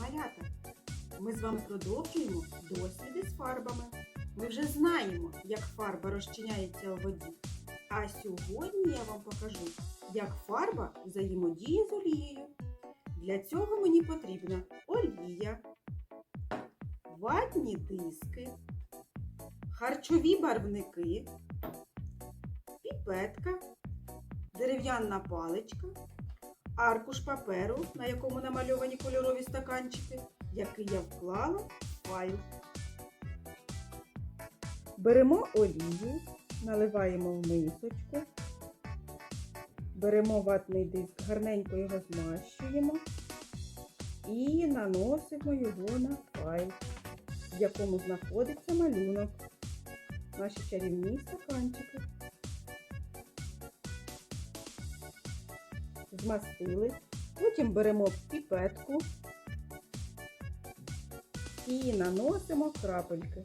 Малята, ми з вами продовжуємо досліди з фарбами. Ми вже знаємо, як фарба розчиняється у воді. А сьогодні я вам покажу, як фарба взаємодіє з олією. Для цього мені потрібна олія, ватні диски, харчові барвники, піпетка, дерев'яна паличка, аркуш паперу, на якому намальовані кольорові стаканчики, який я вклала в файл. Беремо олію, наливаємо в мисочку, беремо ватний диск, гарненько його змащуємо і наносимо його на файл, в якому знаходиться малюнок. Наші чарівні стаканчики. Змастили. Потім беремо піпетку і наносимо крапельки.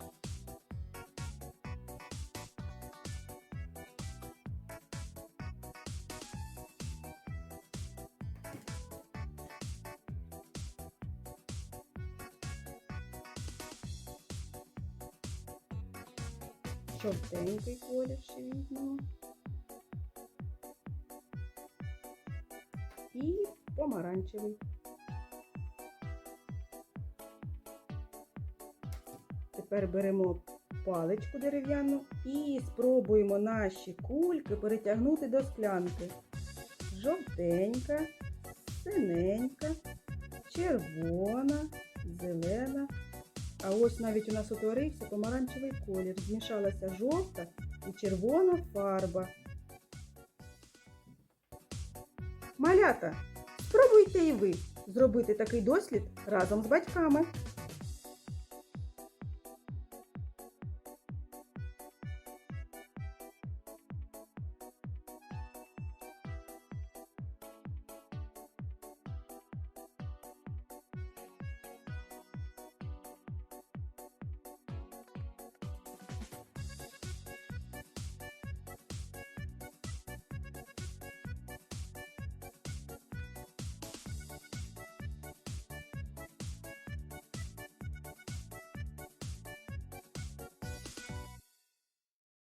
Жовтенький колір ще візьмемо. І помаранчевий. Тепер беремо паличку дерев'яну і спробуємо наші кульки перетягнути до склянки. Жовтенька, синенька, червона, зелена. А ось навіть у нас утворився помаранчевий колір. Змішалася жовта і червона фарба. Малята, спробуйте і ви зробити такий дослід разом з батьками.